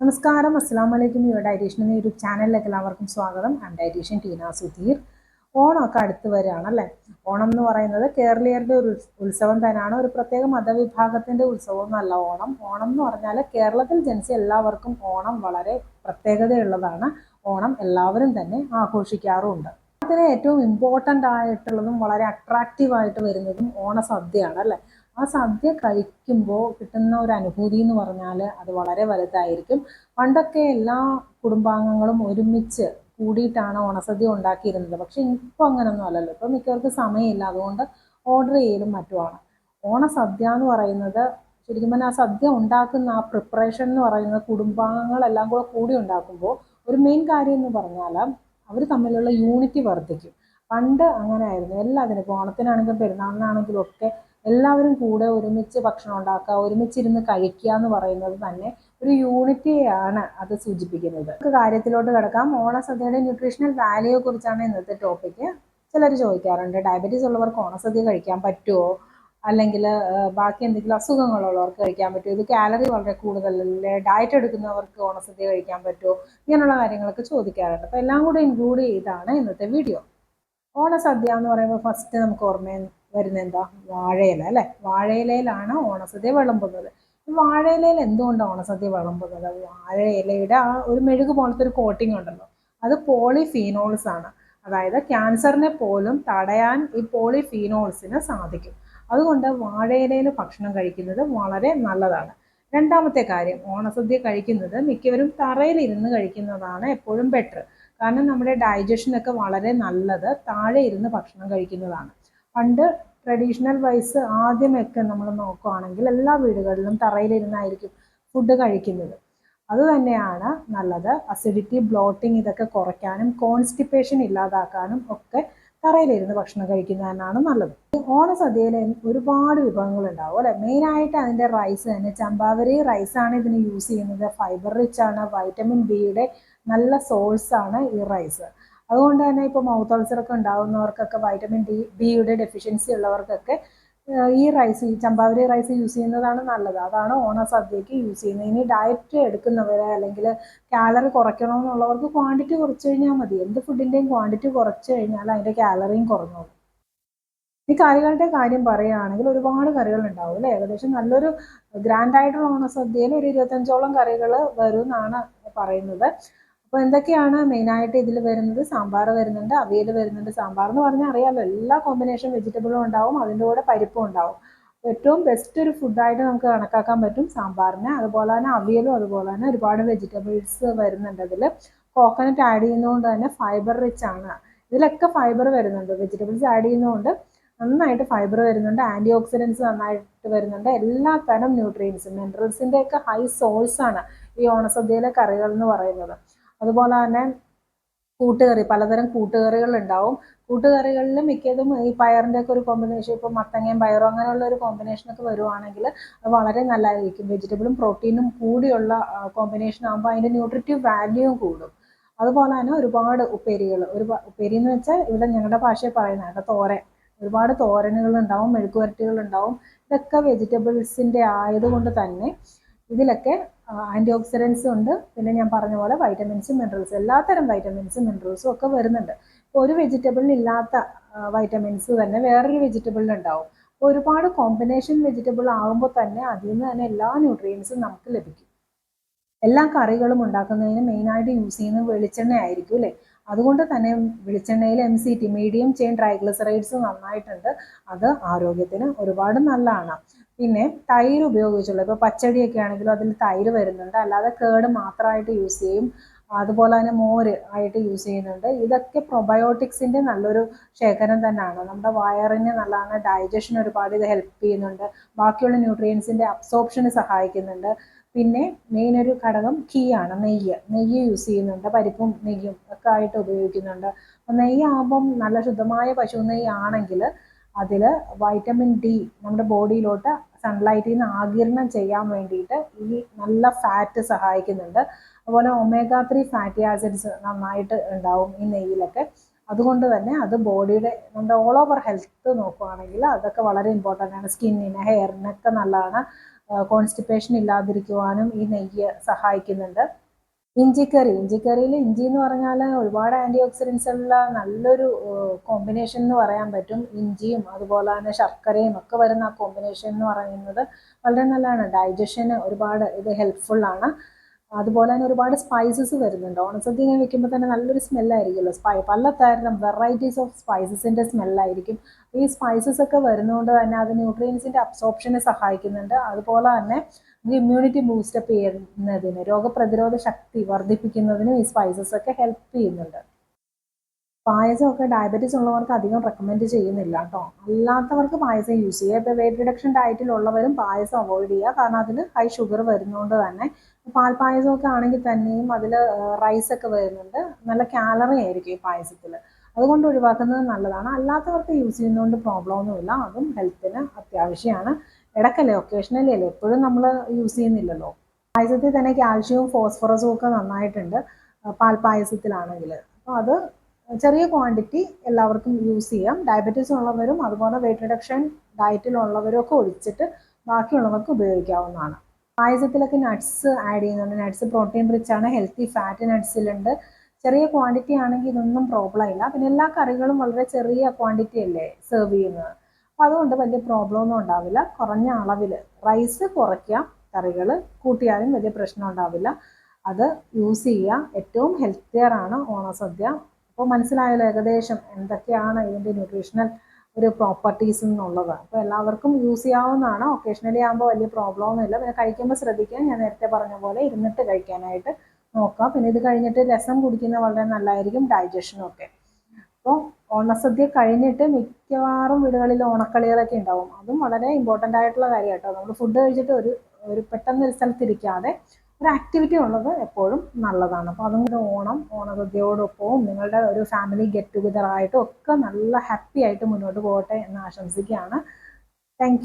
നമസ്കാരം. അസ്സാം വലൈക്കും യുവ ഡയറ്റീഷ്യൻ എന്ന യൂട്യൂബ് ചാനലിലേക്ക് എല്ലാവർക്കും സ്വാഗതം. ഞാൻ ഡയറ്റീഷ്യൻ ടീന സുധീർ. ഓണമൊക്കെ അടുത്ത് വരികയാണല്ലേ? ഓണം എന്ന് പറയുന്നത് കേരളീയരുടെ ഒരു ഉത്സ- ഉത്സവം തന്നെയാണ്. ഒരു പ്രത്യേക മതവിഭാഗത്തിന്റെ ഉത്സവം എന്നല്ല ഓണം. ഓണം എന്ന് പറഞ്ഞാൽ കേരളത്തിൽ ജനിച്ച എല്ലാവർക്കും ഓണം വളരെ പ്രത്യേകതയുള്ളതാണ്. ഓണം എല്ലാവരും തന്നെ ആഘോഷിക്കാറുമുണ്ട്. അതിന് ഏറ്റവും ഇമ്പോർട്ടന്റ് ആയിട്ടുള്ളതും വളരെ അട്രാക്റ്റീവ് ആയിട്ട് വരുന്നതും ഓണസദ്യയാണ് അല്ലേ? ആ സദ്യ കഴിക്കുമ്പോൾ കിട്ടുന്ന ഒരു അനുഭൂതി എന്ന് പറഞ്ഞാൽ അത് വളരെ വലുതായിരിക്കും. പണ്ടൊക്കെ എല്ലാ കുടുംബാംഗങ്ങളും ഒരുമിച്ച് കൂടിയിട്ടാണ് ഓണസദ്യ ഉണ്ടാക്കിയിരുന്നത്. പക്ഷെ ഇപ്പോൾ അങ്ങനൊന്നും അല്ലല്ലോ. ഇപ്പോൾ മിക്കവർക്കും സമയമില്ല. അതുകൊണ്ട് ഓർഡർ ചെയ്യലും മറ്റുമാണ്. ഓണസദ്യ എന്ന് പറയുന്നത് ശരിക്കും പറഞ്ഞാൽ ആ സദ്യ ഉണ്ടാക്കുന്ന ആ പ്രിപ്പറേഷൻ എന്ന് പറയുന്നത് കുടുംബാംഗങ്ങളെല്ലാം കൂടെ കൂടി ഉണ്ടാക്കുമ്പോൾ ഒരു മെയിൻ കാര്യം എന്ന് പറഞ്ഞാൽ അവർ തമ്മിലുള്ള യൂണിറ്റി വർദ്ധിക്കും. പണ്ട് അങ്ങനെ ആയിരുന്നു എല്ലാത്തിനും ഇപ്പോൾ ഓണത്തിനാണെങ്കിലും പെരുന്നാളിനാണെങ്കിലും ഒക്കെ എല്ലാവരും കൂടെ ഒരുമിച്ച് ഭക്ഷണം ഉണ്ടാക്കുക ഒരുമിച്ചിരുന്ന് കഴിക്കുക എന്ന് പറയുന്നത് തന്നെ ഒരു യൂണിറ്റിയാണ് അത് സൂചിപ്പിക്കുന്നത്. നമുക്ക് കാര്യത്തിലോട്ട് കിടക്കാം. ഓണസദ്യയുടെ ന്യൂട്രീഷണൽ വാല്യൂയെ കുറിച്ചാണ് ഇന്നത്തെ ടോപ്പിക്ക് ചിലർ ചോദിക്കാറുണ്ട് ഡയബറ്റീസ് ഉള്ളവർക്ക് ഓണസദ്യ കഴിക്കാൻ പറ്റുമോ അല്ലെങ്കിൽ ബാക്കി എന്തെങ്കിലും അസുഖങ്ങളുള്ളവർക്ക് കഴിക്കാൻ പറ്റുമോ ഇത് കാലറി വളരെ കൂടുതലല്ലേ ഡയറ്റ് എടുക്കുന്നവർക്ക് ഓണസദ്യ കഴിക്കാൻ പറ്റുമോ ഇങ്ങനെയുള്ള കാര്യങ്ങളൊക്കെ ചോദിക്കാറുണ്ട്. അപ്പോൾ എല്ലാം കൂടെ ഇൻക്ലൂഡ് ചെയ്താണ് ഇന്നത്തെ വീഡിയോ ഓണസദ്യ എന്ന് പറയുമ്പോൾ ഫസ്റ്റ് നമുക്ക് ഓർമ്മ വരുന്നത് എന്താ? വാഴയില അല്ലേ? വാഴയിലയിലാണ് ഓണസദ്യ വിളമ്പുന്നത്. വാഴയിലയിൽ എന്തുകൊണ്ടാണ് ഓണസദ്യ വിളമ്പുന്നത്? വാഴയിലയുടെ ആ ഒരു മെഴുക് പോലത്തെ ഒരു കോട്ടിംഗ് ഉണ്ടല്ലോ. അത് പോളിഫീനോൾസ് ആണ്. അതായത് ക്യാൻസറിനെ പോലും തടയാൻ ഈ പോളിഫീനോൾസിന് സാധിക്കും. അതുകൊണ്ട് വാഴയിലയിൽ ഭക്ഷണം കഴിക്കുന്നത് വളരെ നല്ലതാണ്. രണ്ടാമത്തെ കാര്യം ഓണസദ്യ കഴിക്കുന്നത് മിക്കവരും തറയിലിരുന്ന് കഴിക്കുന്നതാണ് എപ്പോഴും ബെറ്റർ കാരണം നമ്മുടെ ഡൈജഷനൊക്കെ വളരെ നല്ലത് താഴെ ഇരുന്ന് ഭക്ഷണം കഴിക്കുന്നതാണ്. പണ്ട് ട്രഡീഷണൽ വൈസ് ആദ്യമൊക്കെ നമ്മൾ നോക്കുകയാണെങ്കിൽ എല്ലാ വീടുകളിലും തറയിലിരുന്നായിരിക്കും ഫുഡ് കഴിക്കുന്നത്. അത് തന്നെയാണ് നല്ലത്. അസിഡിറ്റി ബ്ലോട്ടിങ് ഇതൊക്കെ കുറയ്ക്കാനും കോൺസ്റ്റിപ്പേഷൻ ഇല്ലാതാക്കാനും ഒക്കെ തറയിലിരുന്ന് ഭക്ഷണം കഴിക്കുന്നതിനാണ് നല്ലത്. ഓണസദ്യയിൽ ഒരുപാട് വിഭവങ്ങൾ ഉണ്ടാവും അല്ലെ? മെയിനായിട്ട് അതിന്റെ റൈസ് തന്നെ. ചമ്പാവരി റൈസാണ് ഇതിന് യൂസ് ചെയ്യുന്നത്. ഫൈബർ റിച്ച് ആണ്. വൈറ്റമിൻ ബിയുടെ നല്ല സോഴ്സാണ് ഈ റൈസ് അതുകൊണ്ട് തന്നെ ഇപ്പോൾ മൗത്ത് അൾസറൊക്കെ ഉണ്ടാകുന്നവർക്കൊക്കെ വൈറ്റമിൻ ഡി ബിയുടെ ഡെഫിഷ്യൻസി ഉള്ളവർക്കൊക്കെ ഈ റൈസ് ഈ ചമ്പാവരി റൈസ് യൂസ് ചെയ്യുന്നതാണ് നല്ലത്. അതാണ് ഓണസദ്യക്ക് യൂസ് ചെയ്യുന്നത്. ഇനി ഡയറ്റ് എടുക്കുന്നവർ അല്ലെങ്കിൽ കാലറി കുറയ്ക്കണമെന്നുള്ളവർക്ക് ക്വാണ്ടിറ്റി കുറച്ച് കഴിഞ്ഞാൽ മതി. എന്ത് ഫുഡിന്റെയും ക്വാണ്ടിറ്റി കുറച്ച് കഴിഞ്ഞാൽ അതിന്റെ കാലറിയും കുറഞ്ഞോളും. ഈ കറികളുടെ കാര്യം പറയുകയാണെങ്കിൽ ഒരുപാട് കറികൾ ഉണ്ടാവും അല്ലേ? ഏകദേശം നല്ലൊരു ഗ്രാൻഡ് ആയിട്ടുള്ള ഓണസദ്യയിൽ ഒരു ഇരുപത്തഞ്ചോളം കറികൾ വരും എന്നാണ് പറയുന്നത്. അപ്പോൾ എന്തൊക്കെയാണ് മെയിനായിട്ട് ഇതിൽ വരുന്നത്? സാമ്പാർ വരുന്നുണ്ട് അവിയൽ വരുന്നുണ്ട്. സാമ്പാർ എന്ന് പറഞ്ഞാൽ അറിയാമല്ലോ എല്ലാ കോമ്പിനേഷൻ വെജിറ്റബിളും ഉണ്ടാവും അതിന്റെ കൂടെ പരിപ്പും ഉണ്ടാവും. ഏറ്റവും ബെസ്റ്റ് ഒരു ഫുഡായിട്ട് നമുക്ക് കണക്കാക്കാൻ പറ്റും സാമ്പാറിന്. അതുപോലെ തന്നെ അവിയലും അതുപോലെ തന്നെ ഒരുപാട് വെജിറ്റബിൾസ് വരുന്നുണ്ട് അതിൽ. കോക്കനട്ട് ആഡ് ചെയ്യുന്നതുകൊണ്ട് തന്നെ ഫൈബർ റിച്ച് ആണ്. ഇതിലൊക്കെ ഫൈബർ വരുന്നുണ്ട് വെജിറ്റബിൾസ് ആഡ് ചെയ്യുന്നതുകൊണ്ട്. നന്നായിട്ട് ഫൈബർ വരുന്നുണ്ട് ആന്റി ഓക്സിഡൻസ് നന്നായിട്ട് വരുന്നുണ്ട്. എല്ലാ തരം ന്യൂട്രിയൻസും മിനറൽസിന്റെയൊക്കെ ഹൈ സോഴ്സാണ് ഈ ഓണസദ്യയിലെ കറികൾ എന്ന് പറയുന്നത്. അതുപോലെ തന്നെ കൂട്ടുകറി പലതരം കൂട്ടുകറികൾ ഉണ്ടാവും. കൂട്ടുകറികളിൽ മിക്കതും ഈ പയറിന്റെ ഒക്കെ ഒരു കോമ്പിനേഷൻ ഇപ്പോൾ മത്തങ്ങയും പയറും അങ്ങനെയുള്ള ഒരു കോമ്പിനേഷനൊക്കെ വരുവാണെങ്കിൽ അത് വളരെ നല്ലതായിരിക്കും. വെജിറ്റബിളും പ്രോട്ടീനും കൂടിയുള്ള കോമ്പിനേഷൻ ആകുമ്പോൾ അതിന്റെ ന്യൂട്രിറ്റീവ് വാല്യൂവും കൂടും. അതുപോലെ തന്നെ ഒരുപാട് ഉപ്പേരികൾ ഒരു ഉപ്പേരി എന്ന് വെച്ചാൽ ഇവിടെ ഞങ്ങളുടെ ഭാഷയിൽ പറയുന്നത് കേട്ടോ തോരൻ. ഒരുപാട് തോരനുകൾ ഉണ്ടാവും മെഴുക്കുവരട്ടികൾ ഉണ്ടാവും. ഇതൊക്കെ വെജിറ്റബിൾസിന്റെ ആയതുകൊണ്ട് തന്നെ ഇതിലൊക്കെ ആന്റി ഓക്സിഡൻസും ഉണ്ട്. പിന്നെ ഞാൻ പറഞ്ഞ പോലെ വൈറ്റമിൻസും മിനറൽസും എല്ലാത്തരം വൈറ്റമിൻസും മിനറൽസും ഒക്കെ വരുന്നുണ്ട്. ഒരു വെജിറ്റബിളിന് ഇല്ലാത്ത വൈറ്റമിൻസ് തന്നെ വേറൊരു വെജിറ്റബിളിൽ ഉണ്ടാവും. ഒരുപാട് കോമ്പിനേഷൻ വെജിറ്റബിൾ ആകുമ്പോൾ തന്നെ അതിൽ നിന്ന് തന്നെ എല്ലാ ന്യൂട്രിയൻസും നമുക്ക് ലഭിക്കും. എല്ലാ കറികളും ഉണ്ടാക്കുന്നതിന് മെയിനായിട്ട് യൂസ് ചെയ്യുന്നത് വെളിച്ചെണ്ണ ആയിരിക്കും അല്ലേ? അതുകൊണ്ട് തന്നെ വെളിച്ചെണ്ണയിൽ M C T medium chain triglycerides നന്നായിട്ടുണ്ട്. അത് ആരോഗ്യത്തിന് ഒരുപാട് നല്ലതാണ്. പിന്നെ തൈര് ഉപയോഗിച്ചുള്ള. ഇപ്പോൾ പച്ചടിയൊക്കെ ആണെങ്കിലും അതിൽ തൈര് വരുന്നുണ്ട്. അല്ലാതെ കേട് മാത്രമായിട്ട് യൂസ് ചെയ്യും. അതുപോലെ തന്നെ മോര് ആയിട്ട് യൂസ് ചെയ്യുന്നുണ്ട്. ഇതൊക്കെ പ്രൊബയോട്ടിക്സിന്റെ നല്ലൊരു ശേഖരം തന്നെയാണ്. നമ്മുടെ വയറിന് നല്ലതാണ്. ഡൈജഷൻ ഒരുപാട് ഇത് ഹെൽപ്പ് ചെയ്യുന്നുണ്ട്. ബാക്കിയുള്ള ന്യൂട്രിയൻസിന്റെ അബ്സോർപ്ഷന് സഹായിക്കുന്നുണ്ട്. പിന്നെ മെയിൻ ഒരു ഘടകം കീ ആണ്. നെയ്യ്. നെയ്യ് യൂസ് ചെയ്യുന്നുണ്ട്. പരിപ്പും നെയ്യും ഒക്കെ ആയിട്ട് ഉപയോഗിക്കുന്നുണ്ട്. അപ്പം നെയ്യ് ആകുമ്പം നല്ല ശുദ്ധമായ പശു നെയ്യ് ആണെങ്കിൽ അതിൽ വൈറ്റമിൻ ഡി നമ്മുടെ ബോഡിയിലോട്ട് സൺലൈറ്റിൽ നിന്ന് ആകിരണം ചെയ്യാൻ വേണ്ടിയിട്ട് ഈ നല്ല ഫാറ്റ് സഹായിക്കുന്നുണ്ട്. അതുപോലെ ഒമേഗ ത്രീ ഫാറ്റി ആസിഡ്സ് നന്നായിട്ട് ഉണ്ടാവും ഈ നെയ്യിലൊക്കെ. അതുകൊണ്ട് തന്നെ അത് ബോഡിയുടെ നമ്മുടെ ഓൾ ഓവർ ഹെൽത്ത് നോക്കുകയാണെങ്കിൽ അതൊക്കെ വളരെ ഇമ്പോർട്ടന്റ് ആണ്. സ്കിന്നിന് ഹെയറിനൊക്കെ നല്ലതാണ്. കോൺസ്റ്റിപ്പേഷൻ ഇല്ലാതിരിക്കുവാനും ഈ നെയ്യ് സഹായിക്കുന്നുണ്ട്. ഇഞ്ചിക്കറി. ഇഞ്ചിക്കറിയിൽ ഇഞ്ചി എന്ന് പറഞ്ഞാൽ ഒരുപാട് ആന്റി ഓക്സിഡൻസ് ഉള്ള നല്ലൊരു കോമ്പിനേഷൻ എന്ന് പറയാൻ പറ്റും. ഇഞ്ചിയും അതുപോലെ തന്നെ ശർക്കരയും ഒക്കെ വരുന്ന ആ കോമ്പിനേഷൻ എന്ന് പറയുന്നത് വളരെ നല്ലതാണ്. ഡൈജഷന് ഒരുപാട് ഇത് ഹെൽപ്ഫുള്ളാണ് അതുപോലെ തന്നെ ഒരുപാട് സ്പൈസസ് വരുന്നുണ്ട്. ഓണസദ്യ ഇങ്ങനെ വെക്കുമ്പോൾ തന്നെ നല്ലൊരു സ്മെല്ലായിരിക്കുമല്ലോ സ്പൈ പല തരം വെറൈറ്റീസ് ഓഫ് സ്പൈസസിന്റെ സ്മെല്ലായിരിക്കും ഈ സ്പൈസസ് ഒക്കെ വരുന്നതുകൊണ്ട് തന്നെ അത് ന്യൂട്രിയൻസിന്റെ അബ്സോപ്ഷനെ സഹായിക്കുന്നുണ്ട്. അതുപോലെ തന്നെ ഇമ്മ്യൂണിറ്റി ബൂസ്റ്റപ്പ് ചെയ്യുന്നതിന് രോഗപ്രതിരോധ ശക്തി വർദ്ധിപ്പിക്കുന്നതിനും ഈ സ്പൈസസ് ഒക്കെ ഹെൽപ്പ് ചെയ്യുന്നുണ്ട്. പായസമൊക്കെ ഡയബറ്റീസ് ഉള്ളവർക്ക് അധികം റെക്കമെൻഡ് ചെയ്യുന്നില്ല കേട്ടോ. അല്ലാത്തവർക്ക് പായസം യൂസ് ചെയ്യുക ഇപ്പോൾ വെയിറ്റ് റിഡക്ഷൻ ഡയറ്റിലുള്ളവരും പായസം അവോയ്ഡ് ചെയ്യുക. കാരണം അതിൽ ഹൈ ഷുഗർ വരുന്നതുകൊണ്ട് തന്നെ. പാൽപ്പായസമൊക്കെ പായസമൊക്കെ ആണെങ്കിൽ തന്നെയും അതിൽ റൈസ് ഒക്കെ വരുന്നുണ്ട്. നല്ല കാലറി ആയിരിക്കും ഈ പായസത്തിൽ അതുകൊണ്ട് ഒഴിവാക്കുന്നത് നല്ലതാണ്. അല്ലാത്തവർക്ക് യൂസ് ചെയ്യുന്നതുകൊണ്ട് പ്രോബ്ലം ഒന്നുമില്ല അതും ഹെൽത്തിന് അത്യാവശ്യമാണ്. ഇടക്കല്ലേ ഒക്കേഷണലി അല്ലേ? എപ്പോഴും നമ്മൾ യൂസ് ചെയ്യുന്നില്ലല്ലോ. പായസത്തിൽ തന്നെ കാൽഷ്യവും ഫോസ്ഫറസും ഒക്കെ നന്നായിട്ടുണ്ട്. പാൽ പായസത്തിലാണെങ്കിൽ അപ്പോൾ അത് ചെറിയ ക്വാണ്ടിറ്റി എല്ലാവർക്കും യൂസ് ചെയ്യാം. ഡയബറ്റീസ് ഉള്ളവരും അതുപോലെ വെയിറ്റ് റിഡക്ഷൻ ഡയറ്റിലുള്ളവരും ഒക്കെ ഒഴിച്ചിട്ട് ബാക്കിയുള്ളവർക്ക് ഉപയോഗിക്കാവുന്നതാണ്. പായസത്തിലൊക്കെ നട്ട്സ് ആഡ് ചെയ്യുന്നുണ്ട്. നട്ട്സ് പ്രോട്ടീൻ റിച്ച് ആണ്. ഹെൽത്തി ഫാറ്റ് നട്ട്സിലുണ്ട് ചെറിയ ക്വാണ്ടിറ്റി ആണെങ്കിൽ ഇതൊന്നും പ്രോബ്ലം ഇല്ല. പിന്നെ എല്ലാ കറികളും വളരെ ചെറിയ ക്വാണ്ടിറ്റി അല്ലേ സെർവ് ചെയ്യുന്നത്. അപ്പോൾ അതുകൊണ്ട് വലിയ പ്രോബ്ലം ഒന്നും ഉണ്ടാവില്ല. കുറഞ്ഞ അളവിൽ റൈസ് കുറയ്ക്കാം. കറികൾ കൂട്ടിയാലും വലിയ പ്രശ്നം ഉണ്ടാവില്ല. അത് യൂസ് ചെയ്യുക ഏറ്റവും ഹെൽത്തിയർ ആണ് ഓണസദ്യ. അപ്പോൾ മനസ്സിലായാലും ഏകദേശം എന്തൊക്കെയാണ് ഇതിന്റെ ന്യൂട്രീഷണൽ ഒരു പ്രോപ്പർട്ടീസ് എന്നുള്ളത്. അപ്പോൾ എല്ലാവർക്കും യൂസ് ചെയ്യാവുന്നതാണ്. ഒക്കേഷണലി ആകുമ്പോൾ വലിയ പ്രോബ്ലം ഒന്നുമില്ല പിന്നെ കഴിക്കുമ്പോൾ ശ്രദ്ധിക്കാൻ ഞാൻ നേരത്തെ പറഞ്ഞ പോലെ ഇരുന്നിട്ട് കഴിക്കാനായിട്ട് നോക്കാം പിന്നെ ഇത് കഴിഞ്ഞിട്ട് രസം കുടിക്കുന്നത് വളരെ നല്ലതായിരിക്കും ഡൈജഷനും ഒക്കെ. അപ്പോൾ ഓണസദ്യ കഴിഞ്ഞിട്ട് മിക്കവാറും വീടുകളിൽ ഓണക്കളികളൊക്കെ ഉണ്ടാവും. അതും വളരെ ഇമ്പോർട്ടന്റ് ആയിട്ടുള്ള കാര്യം കേട്ടോ നമ്മൾ ഫുഡ് കഴിച്ചിട്ട് ഒരു ഒരു പെട്ടെന്ന് ഒരു സ്ഥലത്തിരിക്കാതെ ഒരു ആക്ടിവിറ്റി ഉള്ളത് എപ്പോഴും നല്ലതാണ്. അപ്പോൾ അതും കൂടെ ഓണം ഓണസദ്യയോടൊപ്പവും നിങ്ങളുടെ ഒരു ഫാമിലി ഗെറ്റ് ടുഗദർ ആയിട്ടും ഒക്കെ നല്ല ഹാപ്പി ആയിട്ട് മുന്നോട്ട് പോകട്ടെ എന്ന് ആശംസിക്കുകയാണ്. താങ്ക്